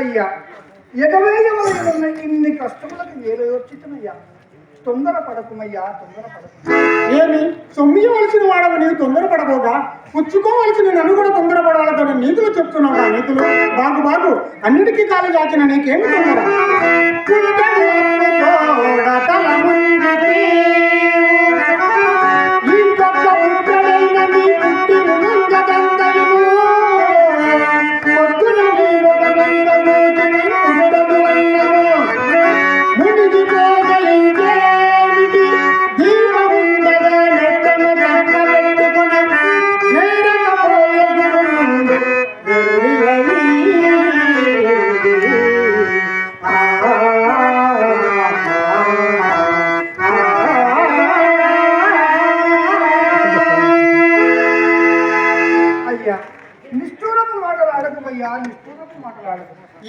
అయ్యా. ఎగవేయవలసిన ఇన్ని కష్టములకు ఏలయోచితమయ్యా తొందర పడకుమయ్యా తొందర పడకు ఏమి? సొమ్మియవలసిన వాడవ నీవు తొందర పడబోగా పుచ్చుకోవలసిన నన్ను కూడా తొందర పడాలని నీతులు చెప్తున్నావు నీతులు. బాగు బాగు. అన్నిటికీ కాలు దాచిన నీకేమి తొందర?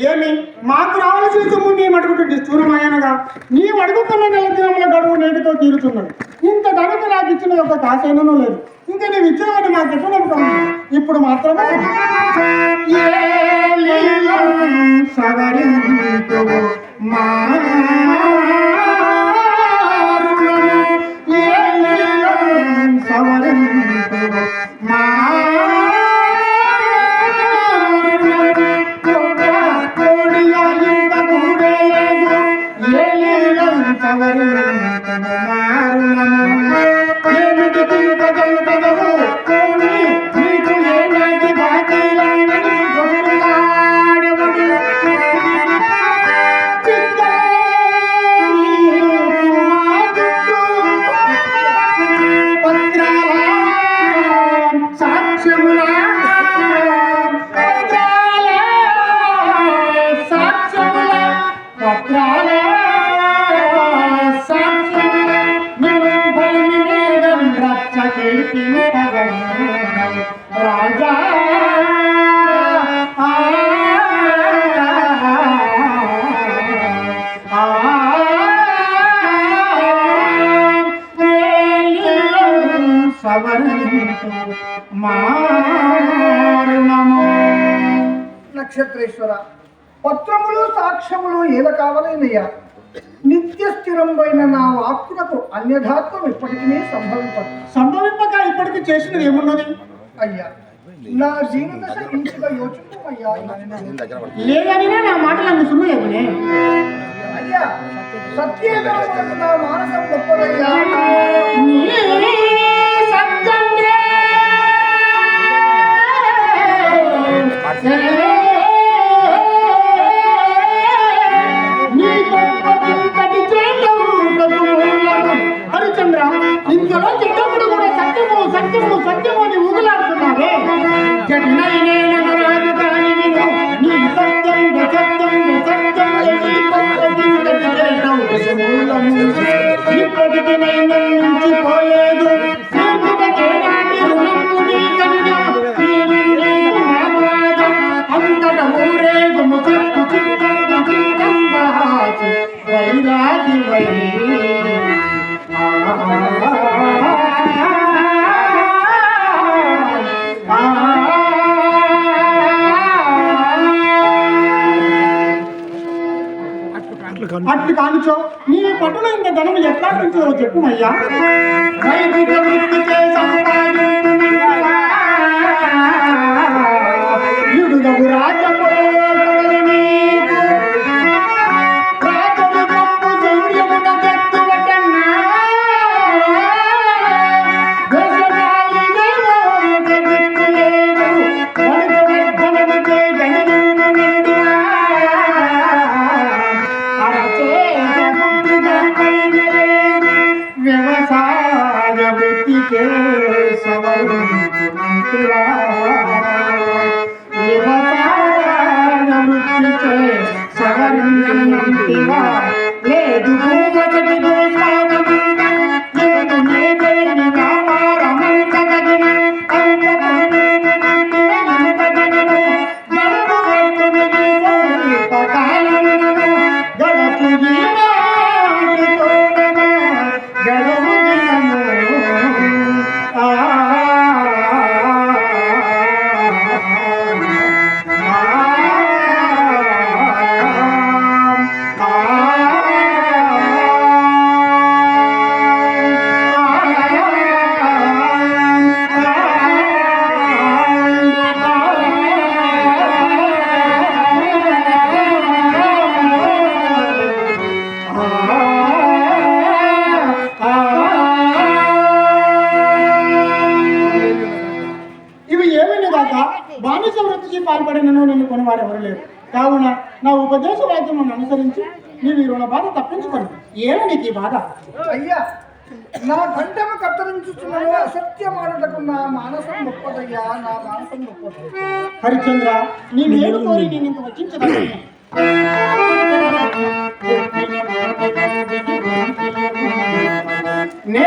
ఏమి? మాకు రావాల్సిన సొమ్ము నీ అడుగుతుంది చూరమాయనగా నీ అడుగుతున్న నెల దినముల గడువు నేటితో తీరుతున్నది ఇంత ధనకు నాకు ఇచ్చిన ఒక కాసైనను లేదు. ఇంకా నీవు ఇచ్చినవని మాకు ఎప్పుడు నమ్మకం ఇప్పుడు మాత్రమే ఏ సాక్ష్యములా నక్షత్రేశ్వర పత్రములు సాక్ష్యములు ఏల కావాలనయ్యా. నిత్య స్థిరంపైన నా వాక్కునకు అన్యధాత్వం ఇప్పటికీ సంభవించదు సంభవింపక ఇప్పటికి చేసినది ఏమున్నది? అయ్యా నా జీవదశ ఇంచుగా యోచించమయ్యా లేదని నా మాటలు సున్నయమనే అయ్యా సత్యేతరములకు నా మానసం గొప్పదయ్యా అట్లు కానుచో. నీ పట్టున ధనం ఎట్లా నుంచో చెప్పుమయ్యా వైదిక సవరించుమంటివా లేదు ఓర్చుకుని వారు ఎవరు లేరు. కావున నా ఉపదేశ వాక్యమును అనుసరించి నీవు ఈ రుణ బాధ తప్పించుకోను. ఏమి నీకు ఈ బాధ? అయ్యా నా కంఠము కత్తిరించుచున్నను అసత్యం ఆడుటకు నా మానసం గొప్పదయ్యా నా మానసం గొప్పదయ్యా హరిచంద్ర నీ మేలు కోరి నేను ఇంత వచ్చించదను నే